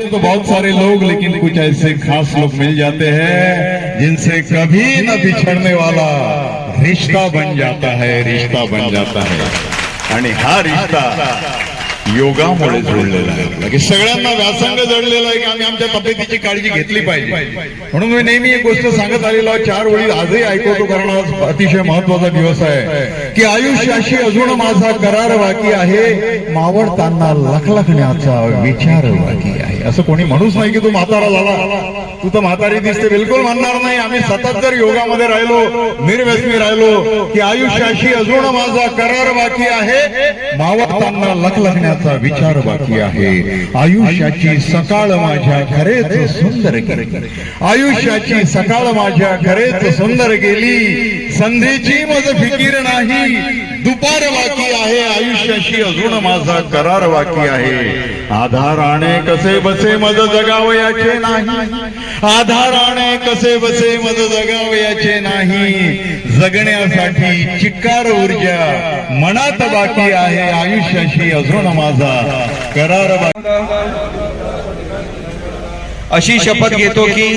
तो बहुत सारे लोग, लेकिन कुछ ऐसे खास लोग मिल जाते हैं, जिनसे कभी न बिछड़ने वाला रिश्ता बन जाता है, रिश्ता बन जाता है। आणि हा रिश्ता योगामुळे जोडलेला आहे. सगळ्यांना व्यासंग जडलेला आहे की आम्ही आमच्या तब्येतीची काळजी घेतली पाहिजे. म्हणून मी नेहमी एक गोष्ट सांगत आलेलो आहे, चार वेळी आजही ऐकवतो कारण आज अतिशय महत्त्वाचा दिवस आहे. की आयुष्याशी अजून माझा करार बाकी आहे. मावळताना लखलखण्याचा विचार बाकी आहे. असं कोणी म्हणूच नाही की तू म्हातारा झाला. तू तर म्हातारी दिसते. बिलकुल म्हणणार नाही. आम्ही सतत जर योगामध्ये राहिलो निर्व्यसनी राहिलो की आयुष्याशी अजून माझा करार बाकी आहे. मावळताना लखलखण्याचा विचार बाकी आहे. आयुष्याची सकाळ माझ्या खरेच सुंदर गेली. आयुष्याची सकाळ माझ्या खरेच सुंदर गेली. संधीची मज फिकीर नाही. दुपार बाकी आहे आयुष्याशी अजून माझा करार बाकी आहे आधाराने कसे बसे मज जगावयाचे नाही. आधाराने कसे बसे मज जगावयाचे नाही. जगण्यासाठी चिक्कार ऊर्जा मनात बाकी आहे आयुष्याशी अजून माझा करार बाकी अशी शपथ घेतो की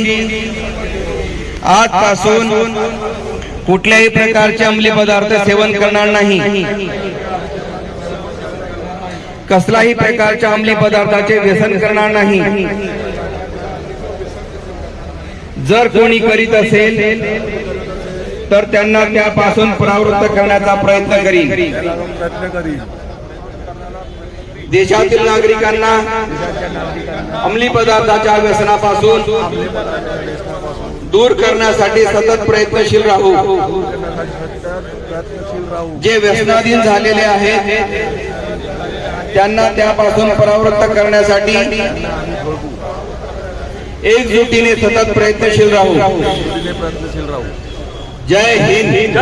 आजपासून कुठल्याही प्रकारचे अंमली पदार्थ सेवन करणार नाही. कसलाही प्रकारच्या अंमली पदार्थाचे व्यसन करणार नाही. जर कोणी करीत असेल तर त्यांना त्यापासून परावृत्त करण्याचा प्रयत्न करीन. देशातील नागरिकांना अंमली पदार्थाच्या व्यसनापासून दूर करण्यासाठी सतत प्रयत्नशील राहू. जे व्यसनाधीन झालेले आहेत त्यांना त्यापासून परावृत्त करण्यासाठी एकजुटीने सतत प्रयत्नशील राहू. राहू जय हिंद.